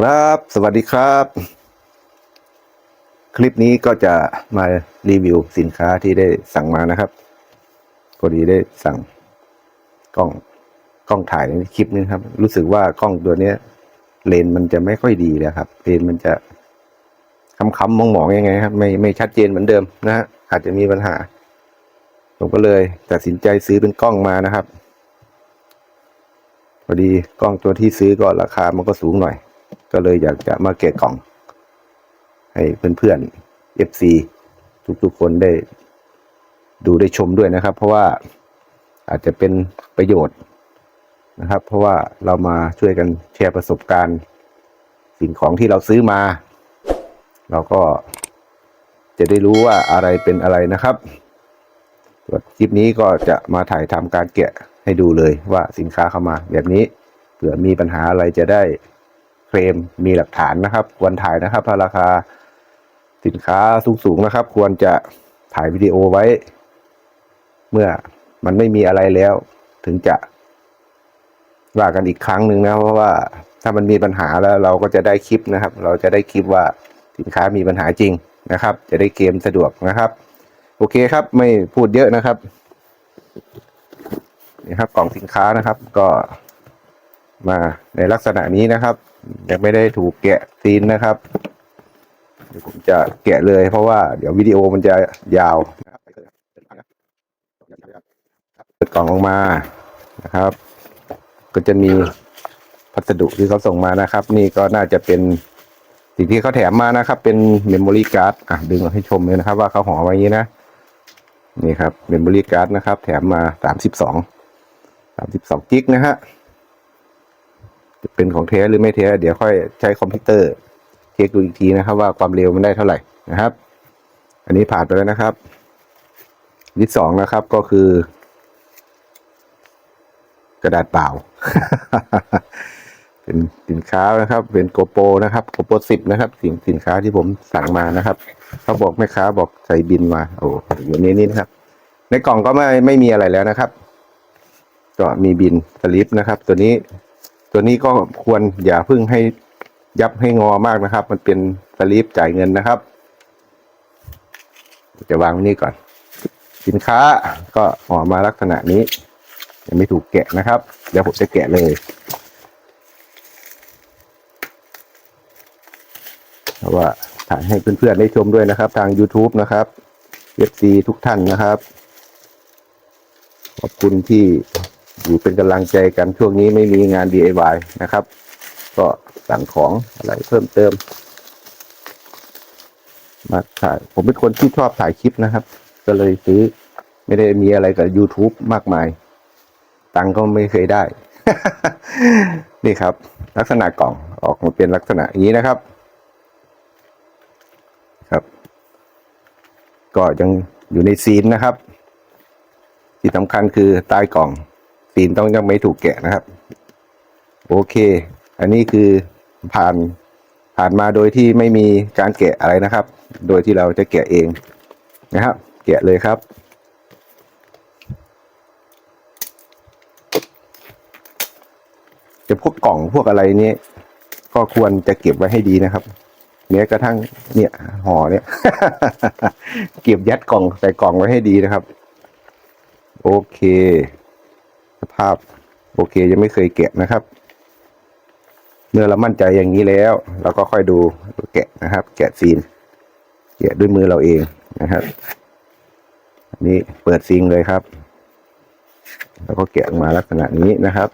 ครับ สวัสดีครับ คลิปนี้ก็จะมารีวิวสินค้าที่ได้สั่งมานะครับพอดีได้สั่งกล้องกล้องถ่ายในคลิปนี้ครับ รู้สึกว่ากล้องตัวเนี้ยเลนส์มันจะไม่ค่อยดีเลยครับ เลนส์มันจะค้ำๆมองๆยังไงครับ ไม่ไม่ชัดเจนเหมือนเดิมนะฮะอาจจะมีปัญหา ผมก็เลยตัดสินใจซื้อเป็นกล้องมานะครับพอดีกล้องตัวที่ซื้อก็ราคามันก็สูงหน่อย ก็เลยอยากจะมาแกะกล่อง ให้เพื่อนๆ FC ทุกๆคนได้ดูได้ชมด้วยนะครับ เพราะว่าอาจจะเป็นประโยชน์นะครับ เพราะว่าเรามาช่วยกันแชร์ประสบการณ์ สิ่งของที่เราซื้อมา เราก็จะได้รู้ว่าอะไรเป็นอะไรนะครับส่วนคลิปนี้ก็จะมาถ่ายทำการแกะให้ดูเลยว่าสินค้าเข้ามาแบบนี้เผื่อมีปัญหาอะไรจะได้ เคลมมีหลักฐานนะครับควรถ่ายนะครับถ้าราคาสินค้าสูงๆนะครับ ควรจะถ่ายวิดีโอไว้ เมื่อมันไม่มีอะไรแล้ว ถึงจะว่ากันอีกครั้งหนึ่งนะเพราะว่าถ้ามันมีปัญหาแล้วเราก็จะได้คลิปนะครับ เราจะได้คลิปว่าสินค้ามีปัญหาจริงนะครับ จะได้เกมสะดวกนะครับ โอเคครับ ไม่พูดเยอะนะครับนี่ครับกล่องสินค้านะครับ ก็มาในลักษณะนี้นะครับ ยังไม่ได้ถูกแกะซีนนะครับ เดี๋ยวผมจะแกะเลยเพราะว่าเดี๋ยววิดีโอมันจะยาวเปิดกล่องออกมานะครับ ก็จะมีพัสดุที่เขาส่งมานะครับ นี่ก็น่าจะเป็นสิ่งที่เขาแถมมานะครับ เป็นเมมโมรี่การ์ดอะดึงมาให้ชมเลยนะครับ ว่าเขาห่อไว้อย่างนี้นะนี่ครับเมมโมรี่การ์ดนะครับ แถมมาสามสิบสองสามสิบสองกิกนะฮะ เป็นของแท้หรือไม่แท้ เดี๋ยวค่อยใช้คอมพิวเตอร์เช็คดูอีกทีนะครับ ว่าความเร็วมันได้เท่าไหร่นะครับ อันนี้ผ่านไปแล้วนะครับที่สองนะครับก็คือ กระดาษเปล่า เป็นสินค้านะครับ เป็นโกโปรนะครับโกโปรสิบนะครับสินสินค้าที่ผมสั่งมานะครับ เขาบอกแม่ค้าบอกใส่บินมาโอ้อยู่ในนี้นะครับ ในกล่องก็ไม่ไม่มีอะไรแล้วนะครับ ก็มีบินสลิปนะครับ ตัวนี้ ตัวนี้ก็ควรอย่าเพิ่งให้ยับให้งอมากนะครับ มันเป็นสลิปจ่ายเงินนะครับ จะวางไว้นี่ก่อน สินค้าก็ออกมาลักษณะนี้ยังไม่ถูกแกะนะครับ เดี๋ยวผมจะแกะเลยเพราะว่าถ่ายให้เพื่อนๆได้ชมด้วยนะครับ ทาง YouTube นะครับ FC ทุกท่านนะครับ ขอบคุณที่ อยู่เป็นกำลังใจกันช่วงนี้ไม่มีงาน DIY นะครับ ก็สั่งของอะไรเพิ่มเติม มาถ่าย ผมเป็นคนที่ชอบถ่ายคลิปนะครับ ก็เลยซื้อไม่ได้มีอะไรกับ YouTube มากมาย ตังก็ไม่เคยได้ นี่ครับ ลักษณะกล่องออกมาเป็นลักษณะอย่างนี้นะครับ ครับ ก็ยังอยู่ในซีนนะครับ ที่สำคัญคือใต้กล่อง ซีนต้องยังไม่ถูกแกะนะครับ โอเค อันนี้คือผ่านผ่านมาโดยที่ไม่มีการแกะอะไรนะครับ โดยที่เราจะแกะเองนะครับ แกะเลยครับจะพวกกล่องพวกอะไรนี้ก็ควรจะเก็บไว้ให้ดีนะครับแม้กระทั่งเนี่ยห่อเนี่ย เก็บยัดกล่องใส่กล่องไว้ให้ดีนะครับ โอเค สภาพโอเคยังไม่เคยแกะนะครับ เมื่อเรามั่นใจอย่างนี้แล้ว เราก็ค่อยดูแกะนะครับ แกะซีน แกะด้วยมือเราเองนะครับอันนี้เปิดซีนเลยครับ แล้วก็แกะออกมาลักษณะนี้นะครับ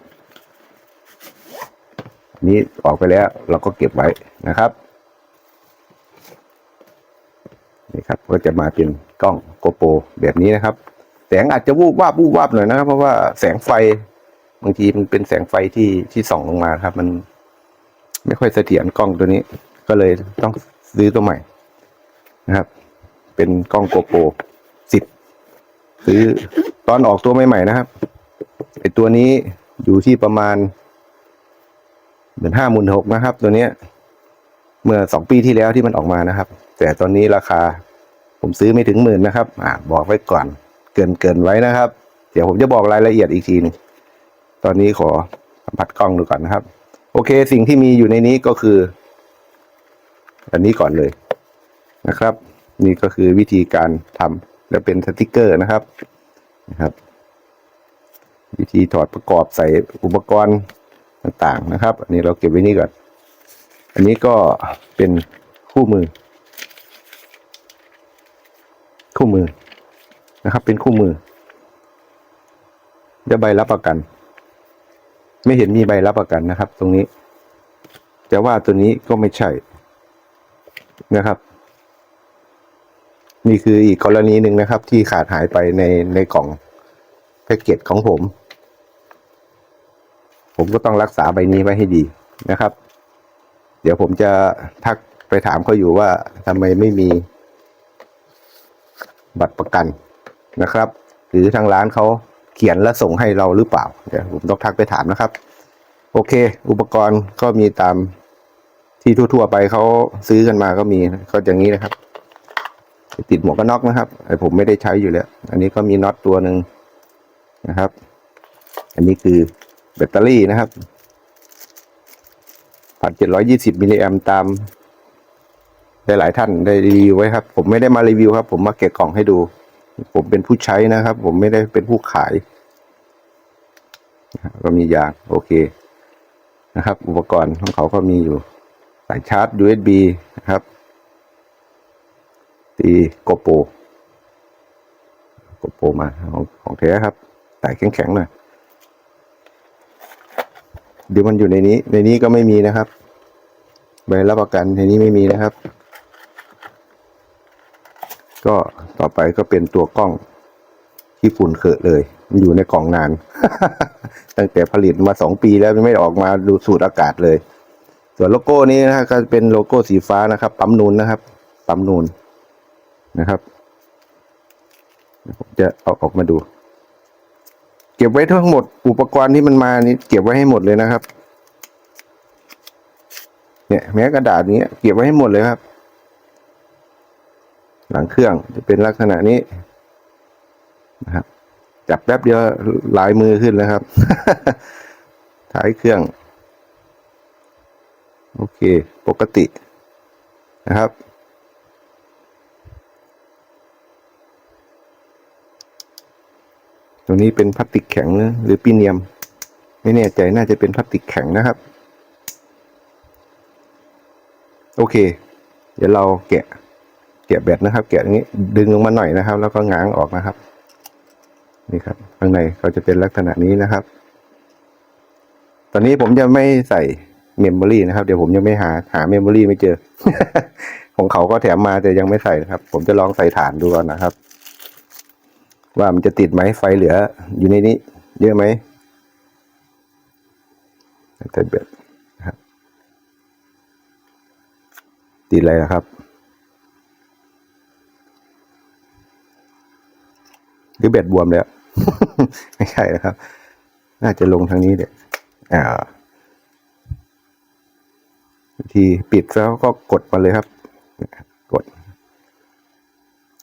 อันนี้ออกไปแล้วเราก็เก็บไว้นะครับนี่ครับก็จะมาเป็นกล้องโกโปรแบบนี้นะครับ แสงอาจจะวูบวาบวูบวาบหน่อยนะครับ เพราะว่าแสงไฟบางทีมันเป็นแสงไฟที่ที่ส่องลงมาครับ มันไม่ค่อยเสถียรกล้องตัวนี้ ก็เลยต้องซื้อตัวใหม่นะครับ เป็นกล้องโกโปรสิบซื้อตอนออกตัวใหม่ๆนะครับไอตัวนี้อยู่ที่ประมาณหมื่นห้าหมื่นหกนะครับ ตัวเนี้ย เมื่อสองปีที่แล้วที่มันออกมานะครับ แต่ตอนนี้ราคาผมซื้อไม่ถึงหมื่นนะครับ อ่าบอกไว้ก่อน เกินเกินไว้นะครับ เดี๋ยวผมจะบอกรายละเอียดอีกทีหนึงตอนนี้ขอสัมผัสกล้องดูก่อนนะครับ โอเค สิ่งที่มีอยู่ในนี้ก็คือ อันนี้ก่อนเลยนะครับ นี่ก็คือวิธีการทำและเป็นสติกเกอร์นะครับนะครับ วิธีถอดประกอบใส่อุปกรณ์ต่างๆนะครับ อันนี้เราเก็บไว้นี่ก่อน อันนี้ก็เป็นคู่มือ คู่มือ นะครับ เป็นคู่มือจะใบรับประกัน ไม่เห็นมีใบรับประกันนะครับ ตรงนี้จะว่าตัวนี้ก็ไม่ใช่นะครับ นี่คืออีกกรณีหนึ่งนะครับ ที่ขาดหายไปในในกล่องแพ็กเกจของผม ผมก็ต้องรักษาใบนี้ไว้ให้ดีนะครับ เดี๋ยวผมจะทักไปถามเขาอยู่ว่าทำไมไม่มีบัตรประกัน นะครับ หรือทางร้านเขาเขียนและส่งให้เราหรือเปล่าเดี๋ยวผมต้องทักไปถามนะครับ โอเค อุปกรณ์ก็มีตามที่ทั่วๆไปเขาซื้อกันมาก็มีก็อย่างนี้นะครับ ติดหมวกกันน็อกนะครับไอผมไม่ได้ใช้อยู่แล้ว อันนี้ก็มีน็อตตัวหนึ่งนะครับ อันนี้คือแบตเตอรี่นะครับพันเจ็ดร้อยยี่สิบมิลลิแอมตามหลายท่านได้รีวิวไว้ครับ ผมไม่ได้มารีวิวครับ ผมมาเก็บกล่องให้ดู ผมเป็นผู้ใช้นะครับ ผมไม่ได้เป็นผู้ขายก็มียางโอเคนะครับ อุปกรณ์ของเขาก็มีอยู่สายชาร์จ USB นะครับ ตีโกโปโกโปมาของของแท้ครับสายแข็งๆหน่อยเดี๋ยวมันอยู่ในนี้ ในนี้ก็ไม่มีนะครับใบรับประกันในนี้ไม่มีนะครับ ก็ต่อไปก็เป็นตัวกล้องที่ฝุ่นเขอะเลยมันอยู่ในกล่องนาน ตั้งแต่ผลิตมาสองปีแล้วไม่ได้ออกมาดูสูตรอากาศเลย ส่วนโลโก้นี้นะก็เป็นโลโก้สีฟ้านะครับ ปั๊มนูนนะครับ ปั๊มนูนนะครับผมจะเอาออกมาดู เก็บไว้ทั้งหมด อุปกรณ์ที่มันมานี่เก็บไว้ให้หมดเลยนะครับ เนี่ย แม้กระดาษนี้เก็บไว้ให้หมดเลยครับ หลังเครื่องจะเป็นลักษณะนี้นะครับ จับแป๊บเดียวลายมือขึ้นแล้วครับ ท้ายเครื่อง โอเค ปกตินะครับ ตัวนี้เป็นพลาสติกแข็งหรือปีเนียม ไม่แน่ใจน่าจะเป็นพลาสติกแข็งนะครับ โอเค เดี๋ยวเราแกะ แกะแบตนะครับแกะอย่างนี้ ดึงลงมาหน่อยนะครับ แล้วก็ง้างออกนะครับ นี่ครับ ข้างในเขาจะเป็นลักษณะนี้นะครับ ตอนนี้ผมจะไม่ใส่เมมโมรีนะครับ เดี๋ยวผมยังไม่หาหาเมมโมรีไม่เจอ ของเขาก็แถมมาแต่ยังไม่ใส่นะครับ ผมจะลองใส่ฐานดูก่อนนะครับ ว่ามันจะติดไหมไฟเหลือ อยู่ในนี้ เยอะไหมใส่แบตนะครับติดอะไรนะครับ หรือแบตบวมแล้ว ไม่ใช่นะครับ น่าจะลงทางนี้เด็อ่าวิธีปิดแล้วก็กดมาเลยครับ กด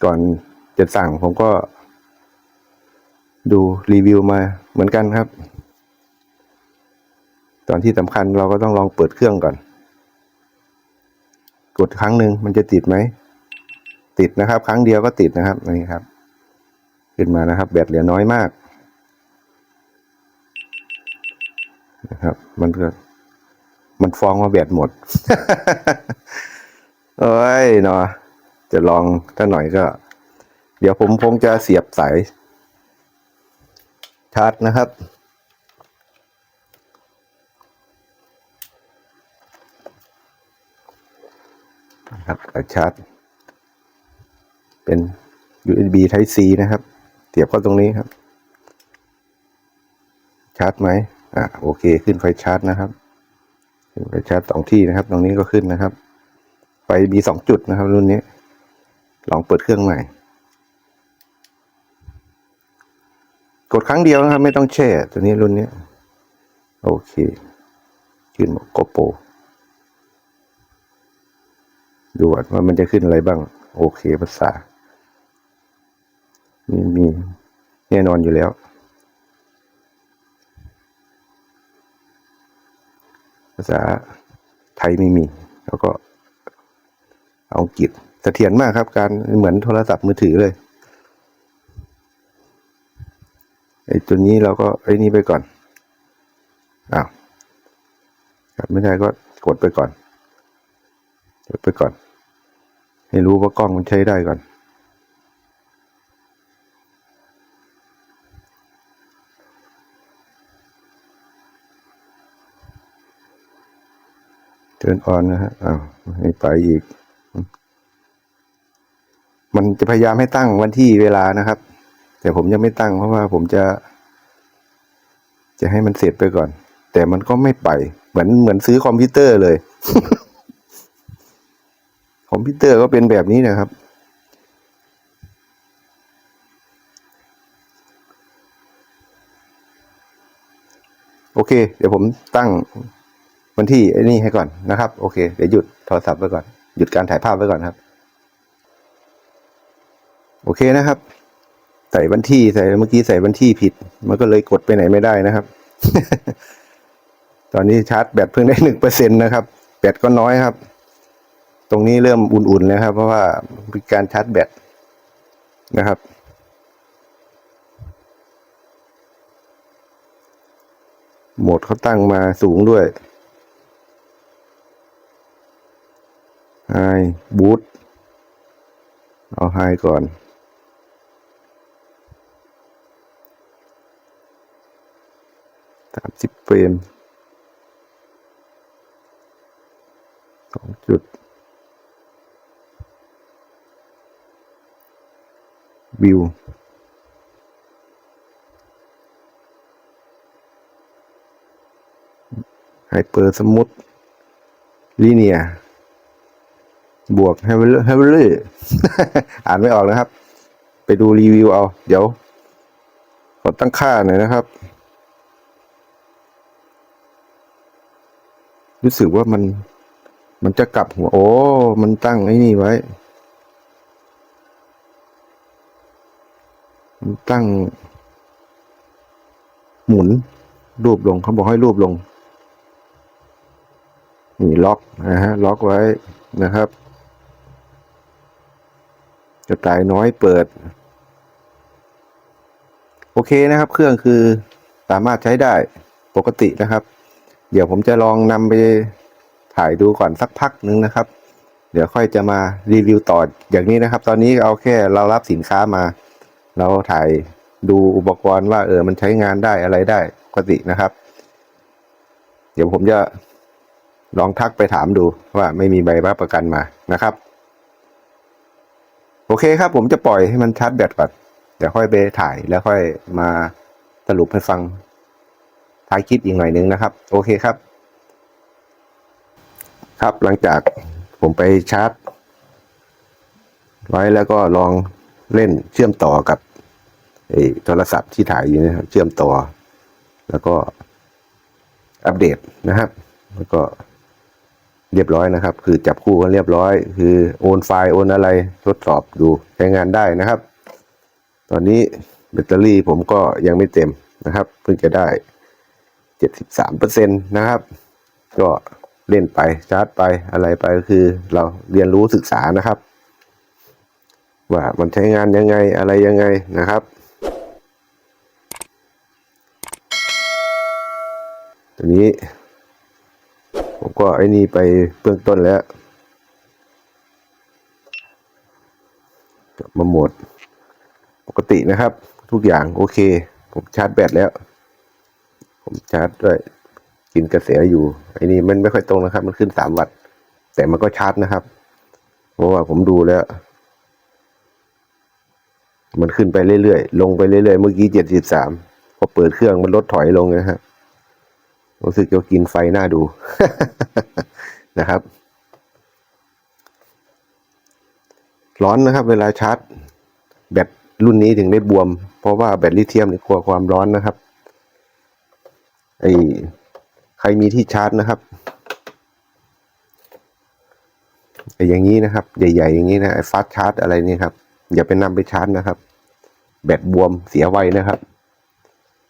ก่อนจะสั่งผมก็ ดูรีวิวมาเหมือนกันครับ ตอนที่สำคัญเราก็ต้องลองเปิดเครื่องก่อน กดครั้งหนึ่งมันจะติดไหม ติดนะครับ ครั้งเดียวก็ติดนะครับนี่ครับ ขึ้นมานะครับ แบตเหลือน้อยมากนะครับ มันก็มันฟ้องว่าแบตหมดเอ้ยเนาะจะลองถ้าหน่อยก็ เดี๋ยวผมคงจะเสียบสายชาร์จนะครับนะครับชาร์จ เป็น USB Type C นะครับ เสียบเข้าตรงนี้ครับ ชาร์จไหมอ่าโอเค ขึ้นไฟชาร์จนะครับขึ้นไฟชาร์จสองที่นะครับ ตรงนี้ก็ขึ้นนะครับ ไฟมีสองจุดนะครับ รุ่นนี้ ลองเปิดเครื่องใหม่ กดครั้งเดียวนะครับ ไม่ต้องแช่ตัวนี้รุ่นนี้ โอเคขึ้นโกโปรดูว่ามันจะขึ้นอะไรบ้าง โอเคภาษา มีมีแน่นอนอยู่แล้ว ภาษาไทยไม่มี แล้วก็เอาอังกฤษเสถียรมากครับ การเหมือนโทรศัพท์มือถือเลยไอ้ตัวนี้เราก็ไอ้นี้ไปก่อน อ้าวครับไม่ได้ก็กดไปก่อน กดไปก่อน ให้รู้ว่ากล้องมันใช้ได้ก่อน เทินออนนะฮะอ้าวให้ไปอีก มันจะพยายามให้ตั้งวันที่เวลานะครับ แต่ผมยังไม่ตั้งเพราะว่าผมจะ จะให้มันเสร็จไปก่อน แต่มันก็ไม่ไป เหมือนเหมือนซื้อคอมพิวเตอร์เลย คอมพิวเตอร์ก็เป็นแบบนี้นะครับโอเค เดี๋ยวผมตั้ง วันที่ไอ้นี่ให้ก่อนนะครับ โอเค เดี๋ยวหยุดโทรศัพท์ไว้ก่อน หยุดการถ่ายภาพไว้ก่อนครับ โอเคนะครับ ใส่วันที่ใส่เมื่อกี้ใส่วันที่ผิด มันก็เลยกดไปไหนไม่ได้นะครับ ตอนนี้ชาร์จแบตเพิ่งได้หนึ่งเปอร์เซ็นตนะครับ แบตก็น้อยครับ ตรงนี้เริ่มอุ่นๆแล้วครับ เพราะว่ามีการชาร์จแบตนะครับโหมดเขาตั้งมาสูงด้วย ไฮบูทเอาไฮก่อน สามสิบเฟรมสองจุด วิวไฮเปอร์สมุทลีเนีย บวกไฮเวลไฮเวลอ่านไม่ออกนะครับ ไปดูรีวิวเอา เดี๋ยวขอตั้งค่าหน่อยนะครับ รู้สึกว่ามัน มันจะกลับหัว โอ้ มันตั้งไอ้นี่ไว้ มันตั้ง หมุน รูปลงเขาบอกให้รูปลง นี่ล็อกนะฮะ ล็อกไว้นะครับ กระต่ายน้อยเปิด โอเคนะครับ เครื่องคือสามารถใช้ได้ปกตินะครับ เดี๋ยวผมจะลองนำไปถ่ายดูก่อนสักพักนึงนะครับ เดี๋ยวค่อยจะมารีวิวต่ออย่างนี้นะครับ ตอนนี้เอาแค่เรารับสินค้ามา เราถ่ายดูอุปกรณ์ว่าเออมันใช้งานได้อะไรได้ปกตินะครับ เดี๋ยวผมจะลองทักไปถามดูว่าไม่มีใบรับประกันมานะครับ อเคครับ ผมจะปล่อยให้มันชาร์จแบตก่อนเดี๋ยวค่อยไปถ่ายแล้วค่อยมาสรุปให้ฟังท้ายคลิปอีกหน่อยนึงนะครับ โอเคครับ ครับหลังจากผมไปชาร์จ ไว้แล้วก็ลองเล่นเชื่อมต่อกับโทรศัพท์ที่ถ่ายอยู่นะครับเชื่อมต่อ แล้วก็อัปเดตนะครับ แล้วก็ เรียบร้อยนะครับ คือจับคู่กันเรียบร้อย คือโอนไฟล์โอนอะไรทดสอบดูใช้งานได้นะครับ ตอนนี้แบตเตอรี่ผมก็ยังไม่เต็มนะครับ เพิ่งจะได้เจ็ดสิบสามเปอร์เซ็นตนะครับ ก็เล่นไปชาร์จไปอะไรไปก็คือเราเรียนรู้ศึกษานะครับ ว่ามันใช้งานยังไงอะไรยังไงนะครับตอนนี้ ผมก็ไอ้นี่ไปเบื้องต้นแล้วกลับมาโหมด ปกตินะครับ ทุกอย่างโอเค ผมชาร์จแบตแล้ว ผมชาร์จด้วยกินกระแสอยู่ไอ้นี่มันไม่ค่อยตรงนะครับ มันขึ้นสามวัตต์แต่มันก็ชาร์จนะครับ เพราะว่าผมดูแล้ว มันขึ้นไปเรื่อยๆ ลงไปเรื่อยๆ เมื่อกี้เจ็ดสิบสามพอเปิดเครื่องมันลดถอยลงนะฮะ รู้สึกจะกินไฟหน้าดูนะครับ ร้อนนะครับ เวลาชาร์จ แบตรุ่นนี้ถึงได้บวม เพราะว่าแบตลิเธียมนี่กลัวความร้อนนะครับไอใครมีที่ชาร์จนะครับไออย่างนี้นะครับ ใหญ่ ๆ อย่างนี้นะไอฟาสชาร์จอะไรนี่ครับ อย่าไปนำไปชาร์จนะครับ แบตบวมเสียไวนะครับ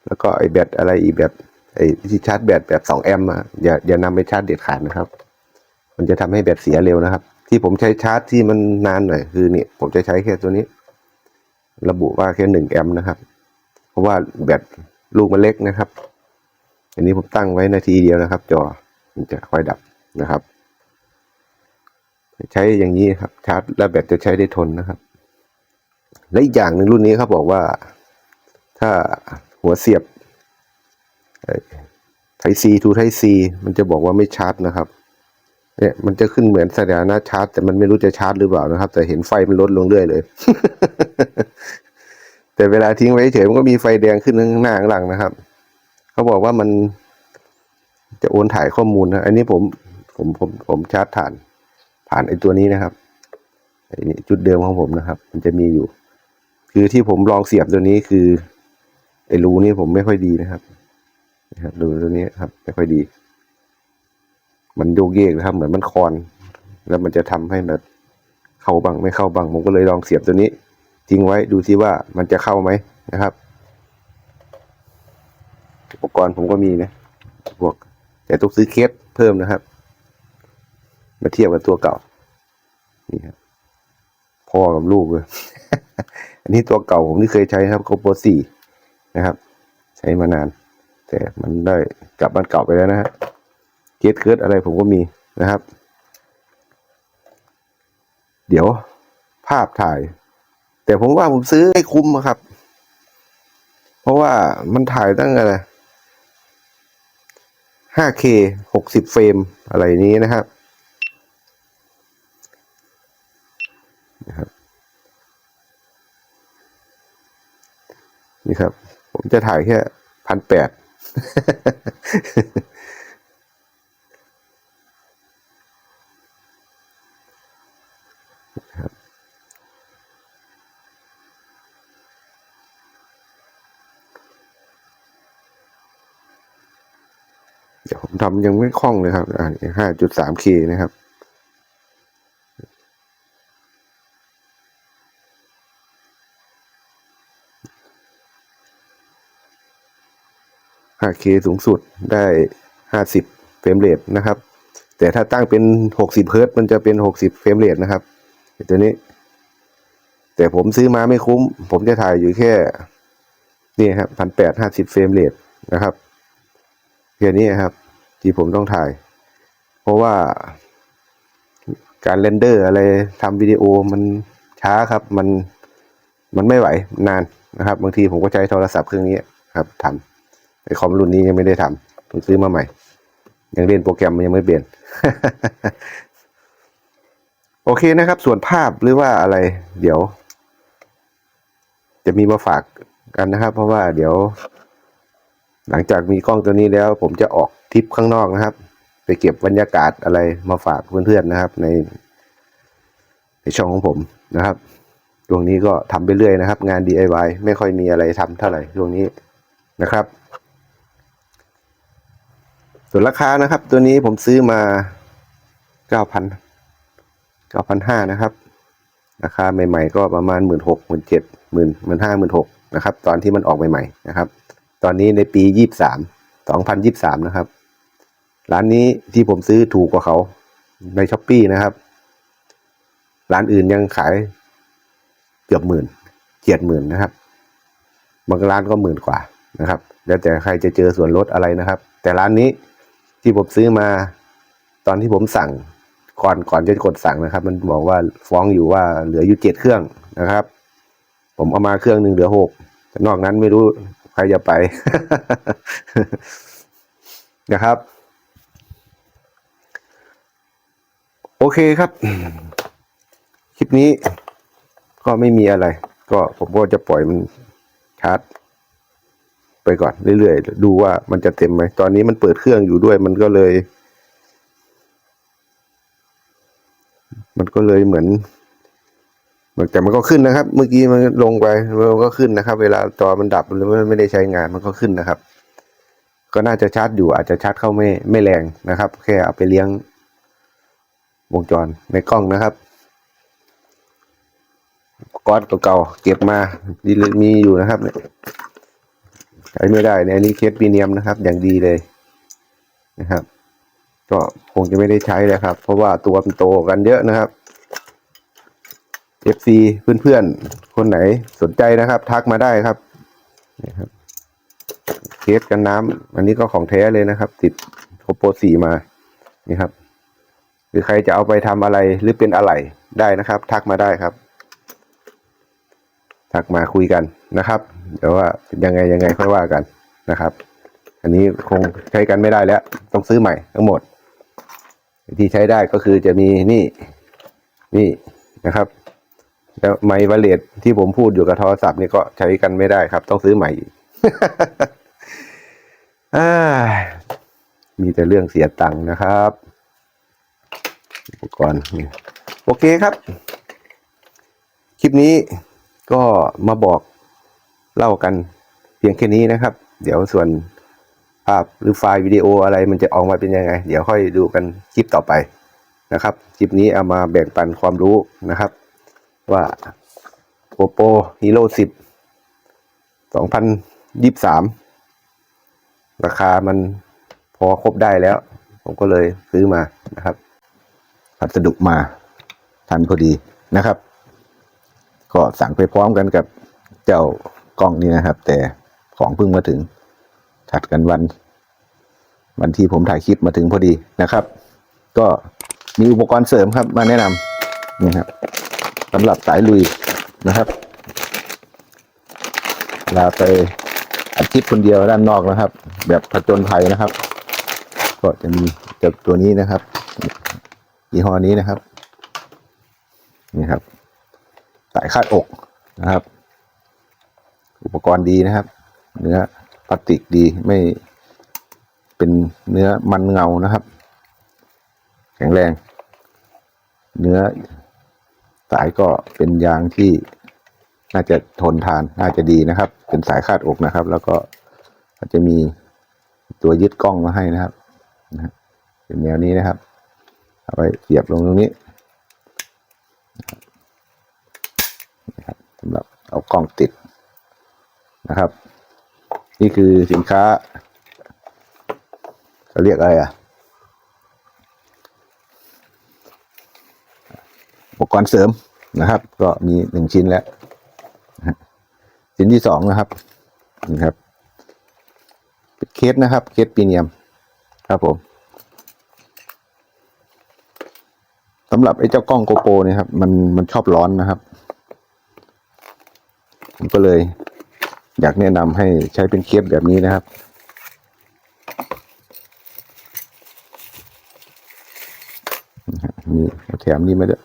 แล้วก็ไอแบตอะไรอีกแบต ไอ้ที่ชาร์จแบตแบบสองแอมป์อะอย่าอย่านำไปชาร์จเด็ดขาดนะครับ มันจะทำให้แบตเสียเร็วนะครับ ที่ผมใช้ชาร์จที่มันนานหน่อยคือนี่ผมจะใช้แค่ตัวนี้ ระบุว่าแค่หนึ่งแอมป์นะครับ เพราะว่าแบตลูกมันเล็กนะครับ อันนี้ผมตั้งไว้นาทีเดียวนะครับ จอมันจะค่อยดับนะครับ ใช้อย่างนี้ครับ ชาร์จแล้วแบตจะใช้ได้ทนนะครับ และอีกอย่างหนึ่งรุ่นนี้เขาบอกว่า ถ้าหัวเสียบ ไทซีทูไทซีมันจะบอกว่าไม่ชาร์จนะครับ เนี่ยมันจะขึ้นเหมือนสถานะชาร์จ แต่มันไม่รู้จะชาร์จหรือเปล่านะครับ แต่เห็นไฟมันลดลงเรื่อยเลย แต่เวลาทิ้งไว้เฉยมันก็มีไฟแดงขึ้นข้างหน้าข้างหลังนะครับ เขาบอกว่ามันจะโอนถ่ายข้อมูลนะ อันนี้ผมผมผมผมชาร์จผ่าน ผ่านไอ้ตัวนี้นะครับไอ้นี่จุดเดิมของผมนะครับ มันจะมีอยู่ คือที่ผมลองเสียบตัวนี้คือไอ้รูนี่ผมไม่ค่อยดีนะครับ นะครับดูตัวนี้ครับไม่ค่อยดี มันโยกเยกนะครับ เหมือนมันคอน แล้วมันจะทำให้แบบเข้าบังไม่เข้าบังผมก็เลยลองเสียบตัวนี้ทิ้งไว้ดูซิว่ามันจะเข้าไหมนะครับอุปกรณ์ผมก็มีนะพวกแต่ต้องซื้อเคสเพิ่มนะครับ มาเทียบกับตัวเก่า นี่ครับพ่อกับลูกเลย อันนี้ตัวเก่าผมที่เคยใช้ครับโคโปสี่นะครับ ใช้มานาน แต่มันได้กลับบ้านเก่าไปแล้วนะฮะเคสเคิร์ดอะไรผมก็มีนะครับ เดี๋ยวภาพถ่าย แต่ผมว่าผมซื้อให้คุ้มครับ เพราะว่ามันถ่ายตั้งอะไร 5K 60 เฟรมอะไรนี้นะครับนะครับ นี่ครับ ผมจะถ่ายแค่พันแปด เดี๋ยวผมทำยังไม่คล่องเลยครับ อ่าห้าจุดสามเคนะครับ 5K สูงสุดได้ 50 เฟรมเรทนะครับ แต่ถ้าตั้งเป็น 60เฮิร์ตมันจะเป็น 60 เฟรมเรทนะครับตัวนี้ แต่ผมซื้อมาไม่คุ้ม ผมจะถ่ายอยู่แค่ นี่ครับพันแปดห้าสิบเฟรมเรทนะครับแค่นี้ครับ ที่ผมต้องถ่าย เพราะว่าการเรนเดอร์อะไรทำวิดีโอมันช้าครับ มันมันไม่ไหวนานนะครับ บางทีผมก็ใช้โทรศัพท์เครื่องนี้ครับทำ ไอคอมรุ่นนี้ยังไม่ได้ทำผมซื้อมาใหม่ ยังเล่นโปรแกรมมันยังไม่เปลี่ยน โอเคนะครับ ส่วนภาพหรือว่าอะไร เดี๋ยว จะมีมาฝากกันนะครับ เพราะว่าเดี๋ยว หลังจากมีกล้องตัวนี้แล้ว ผมจะออกทริปข้างนอกนะครับ ไปเก็บบรรยากาศอะไรมาฝากเพื่อนๆนะครับ ในในช่องของผมนะครับช่วงนี้ก็ทำไปเรื่อยนะครับ งาน DIY ไม่ค่อยมีอะไรทำเท่าไหร่ช่วงนี้นะครับ ส่วนราคานะครับ ตัวนี้ผมซื้อมาเก้าพันเก้าพันห้านะครับ ราคาใหม่ ๆ ก็ประมาณหมื่นหกหมื่นเจ็ดหมื่นหมื่นห้าหมื่นหกนะครับ ตอนที่มันออกใหม่ ๆ นะครับ ตอนนี้ในปียี่สามสองพันยี่สามนะครับ ร้านนี้ที่ผมซื้อถูกกว่าเขาในช้อปปีนะครับ ร้านอื่นยังขายเกือบหมื่นเจ็ดหมื่นนะครับ บางร้านก็หมื่นกว่านะครับ แล้วแต่ใครจะเจอส่วนลดอะไรนะครับ แต่ร้านนี้ ที่ผมซื้อมา ตอนที่ผมสั่งก่อนก่อนจะกดสั่งนะครับ มันบอกว่าฟ้องอยู่ว่าเหลืออยู่เจ็ดเครื่องนะครับ ผมเอามาเครื่องหนึ่งเหลือหกแต่นอกนั้นไม่รู้ใครจะไปนะครับ โอเคครับ คลิปนี้ก็ไม่มีอะไร ก็ผมก็จะปล่อยมันชาร์จ ไปก่อนเรื่อยๆ ดูว่ามันจะเต็มไหมตอนนี้มันเปิดเครื่องอยู่ด้วยมันก็เลย มันก็เลยเหมือนแต่มันก็ขึ้นนะครับ เมื่อกี้มันลงไปมันก็ขึ้นนะครับ เวลาจอมันดับหรือว่าไม่ได้ใช้งานมันก็ขึ้นนะครับ ก็น่าจะชาร์จอยู่อาจจะชาร์จเข้าไม่ไม่แรงนะครับ แค่เอาไปเลี้ยงวงจรในกล้องนะครับก้อนเก่าๆเก็บมามีอยู่นะครับเนี่ย ใช้ไม่ได้ในนี้เคสปีเนียมนะครับ อย่างดีเลยนะครับ ก็คงจะไม่ได้ใช้แล้วครับ เพราะว่าตัวมันโตกันเยอะนะครับ FC เพื่อนๆ คนไหนสนใจนะครับ ทักมาได้ครับนี่ครับ เคสกันน้ำอันนี้ก็ของแท้เลยนะครับ ติดโคโปสีมานี่ครับ หรือใครจะเอาไปทำอะไรหรือเป็นอะไรได้นะครับ ทักมาได้ครับ ทักมาคุยกันนะครับ เดี๋ยวว่ายังไงยังไงค่อยว่ากันนะครับ อันนี้คงใช้กันไม่ได้แล้ว ต้องซื้อใหม่ทั้งหมด ที่ใช้ได้ก็คือจะมีนี่นี่นะครับ แล้วไมค์วาเลตที่ผมพูดอยู่กับโทรศัพท์นี่ก็ใช้กันไม่ได้ครับ ต้องซื้อใหม่อีกอ่ามีแต่เรื่องเสียตังค์นะครับอุปกรณ์โอเคครับ คลิปนี้ก็มาบอก เล่ากันเพียงแค่นี้นะครับ เดี๋ยวส่วนภาพหรือไฟล์วิดีโออะไรมันจะออกมาเป็นยังไง เดี๋ยวค่อยดูกันคลิปต่อไปนะครับคลิปนี้เอามาแบ่งปันความรู้นะครับ ว่า Oppo Hero 10 2023 ราคามันพอครบได้แล้ว ผมก็เลยซื้อมานะครับพัสดุมาทันพอดีนะครับ ก็สั่งไปพร้อมกันกับเจ้า กล้องนี้นะครับ แต่ของเพิ่งมาถึง ถัดกันวัน วันที่ผมถ่ายคลิปมาถึงพอดีนะครับ ก็มีอุปกรณ์เสริมครับ มาแนะนำนี่ครับสำหรับสายลุยนะครับลาไปอาทิตย์คนเดียวด้านนอกนะครับ แบบผจญภัยนะครับ ก็จะมีเจ้าตัวนี้นะครับยี่ห้อนี้นะครับ นี่ครับสายคาดอกนะครับ อุปกรณ์ดีนะครับ เนื้อพลาสติกดีไม่เป็นเนื้อมันเงานะครับ แข็งแรง เนื้อสายก็เป็นยางที่น่าจะทนทานน่าจะดีนะครับ เป็นสายคาดอกนะครับ แล้วก็อาจจะมีตัวยึดกล้องมาให้นะครับนะเป็นแนวนี้นะครับ เอาไว้เสียบลงตรงนี้นะครับสำหรับเอากล้องติด นะครับ นี่คือสินค้าเขาเรียกอะไรอะอุปกรณ์เสริมนะครับ ก็มีหนึ่งชิ้นแล้วชิ้นที่สองนะครับนี่ครับเคสนะครับเคสปีเนียมครับผมสำหรับไอ้เจ้ากล้องโกโปรเนี่ยครับ มันมันชอบร้อนนะครับ ผมก็เลย อยากแนะนำให้ใช้เป็นเคสแบบนี้นะครับมีแถมนี่ไม่ได้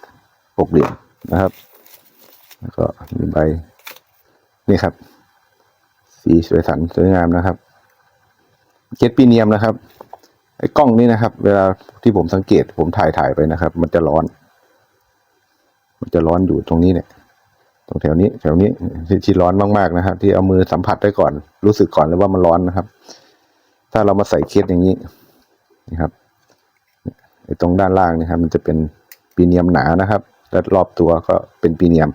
ปกเหลี่ยมนะครับ แล้วก็มีใบ นี่ครับ สีสวยสันสวยงามนะครับเคสปีเนียมนะครับไอ้กล้องนี่นะครับ เวลาที่ผมสังเกตผมถ่ายถ่ายไปนะครับ มันจะร้อน มันจะร้อนอยู่ตรงนี้เนี่ย ตรงแถวนี้แถวนี้ที่ที่ร้อนมากๆนะครับที่เอามือสัมผัสได้ก่อน รู้สึกก่อนเลยว่ามันร้อนนะครับ ถ้าเรามาใส่เคสอย่างนี้นะครับไอ้ตรงด้านล่างนะครับ มันจะเป็นปีเนียมหนานะครับและรอบตัวก็เป็นปีเนียม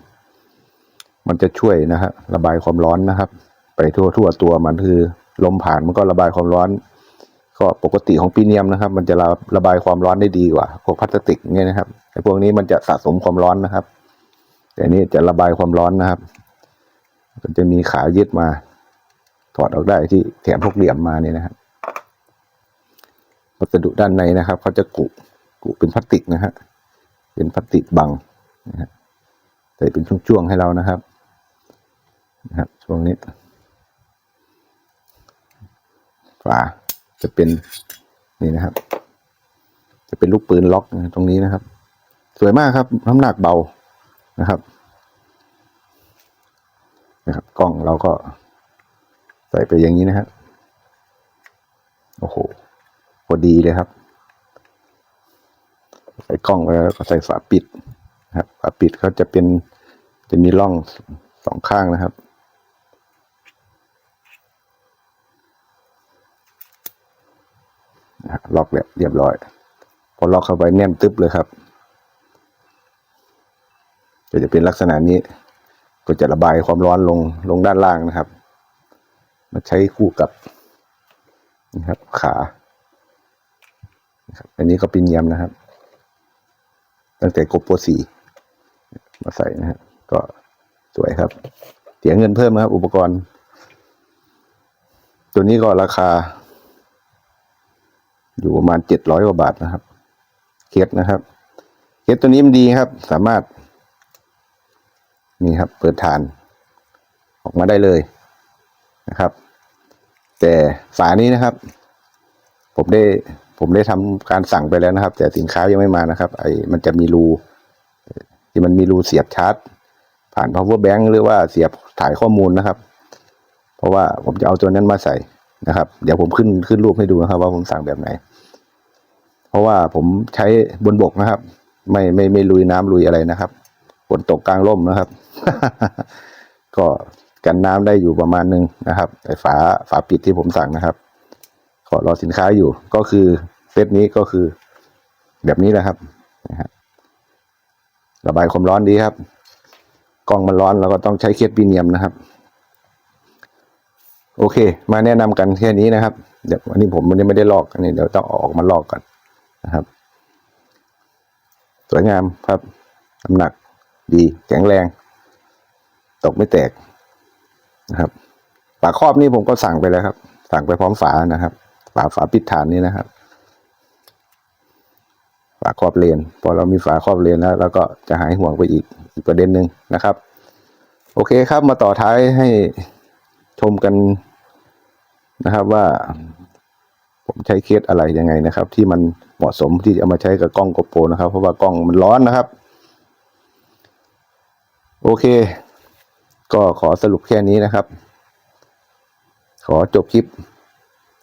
มันจะช่วยนะครับระบายความร้อนนะครับ ไปทั่วทั่วตัวมันคือลมผ่านมันก็ระบายความร้อน ก็ปกติของปีเนียมนะครับ มันจะระระบายความร้อนได้ดีกว่าพวกพลาสติกเงี้ยนะครับไอ้พวกนี้มันจะสะสมความร้อนนะครับ แต่นี้จะระบายความร้อนนะครับ ก็จะมีขายึดมา ถอดออกได้ที่แถมพวกเหลี่ยมมาเนี่ยนะครับวัสดุด้านในนะครับเขาจะกุกุเป็นพลาสติกนะฮะเป็นพลาสติกบังนะฮะใส่เป็นช่วงๆให้เรานะครับนะครับ ช่วงนี้ฝาจะเป็นนี่นะครับ จะเป็นลูกปืนล็อกตรงนี้นะครับ สวยมากครับน้ำหนักเบา นะครับนะครับ กล้องเราก็ใส่ไปอย่างนี้นะครับโอ้โหพอดีเลยครับ ใส่กล้องไว้แล้วก็ใส่ฝาปิดนะครับฝาปิดเขาจะเป็นจะมีร่องสองข้างนะครับนะล็อกเรียบร้อย พอล็อกเข้าไปแน่นตึ๊บเลยครับ ก็จะเป็นลักษณะนี้ ก็จะระบายความร้อนลงลงด้านล่างนะครับ มาใช้คู่กับนะครับ ขาครับอันนี้ก็ปินยมนะครับ ตั้งแต่กบโปรสี่มาใส่นะฮะก็สวยครับเสียเงินเพิ่มนะครับ อุปกรณ์ ตัวนี้ก็ราคา อยู่ประมาณเจ็ดร้อยกว่าบาทนะครับ เคสนะครับ เคสตัวนี้มันดีครับ สามารถ นี่ครับ เปิดฐาน ออกมาได้เลยนะครับ แต่ฝานี้นะครับ ผมได้ผมได้ทำการสั่งไปแล้วนะครับ แต่สินค้ายังไม่มานะครับ ไอ้มันจะมีรูที่มันมีรูเสียบชาร์จผ่าน power bank หรือว่าเสียบถ่ายข้อมูลนะครับ เพราะว่าผมจะเอาตัวนั้นมาใส่นะครับ เดี๋ยวผมขึ้นขึ้นรูปให้ดูนะครับ ว่าผมสั่งแบบไหน เพราะว่าผมใช้บนบกนะครับ ไม่ไม่ไม่ลุยน้ำลุยอะไรนะครับฝนตกกลางร่มนะครับ ก็กันน้ำได้อยู่ประมาณนึงนะครับไอ้ฝาฝาปิดที่ผมสั่งนะครับ ขอรอสินค้าอยู่ก็คือเซตนี้ก็คือแบบนี้แหละครับนะฮะระบายความร้อนดีครับ กล้องมันร้อนเราก็ต้องใช้เคสปีเนียมนะครับ โอเค มาแนะนำกันแค่นี้นะครับ เดี๋ยววันนี้ผมมันยังไม่ได้ลอกอันนี้เดี๋ยวต้องอออกมาลอกก่อนนะครับ สวยงามครับน้ำหนักดีแข็งแรง ตกไม่แตกนะครับฝาครอบนี่ผมก็สั่งไปแล้วครับ สั่งไปพร้อมฝานะครับ ฝาฝาปิดฐานนี้นะครับ ฝาครอบเลนพอเรามีฝาครอบเลนแล้วแล้วก็จะหายห่วงไปอีกอีกประเด็นหนึ่งนะครับ โอเคครับมาต่อท้ายให้ชมกันนะครับว่าผมใช้เคสอะไรยังไงนะครับ ที่มันเหมาะสมที่จะเอามาใช้กับกล้องโกโปรนะครับ เพราะว่ากล้องมันร้อนนะครับ โอเค ก็ขอสรุปแค่นี้นะครับ ขอจบคลิป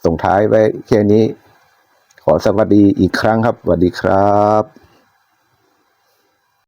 ส่งท้ายไว้แค่นี้ ขอสวัสดีอีกครั้งครับสวัสดีครับ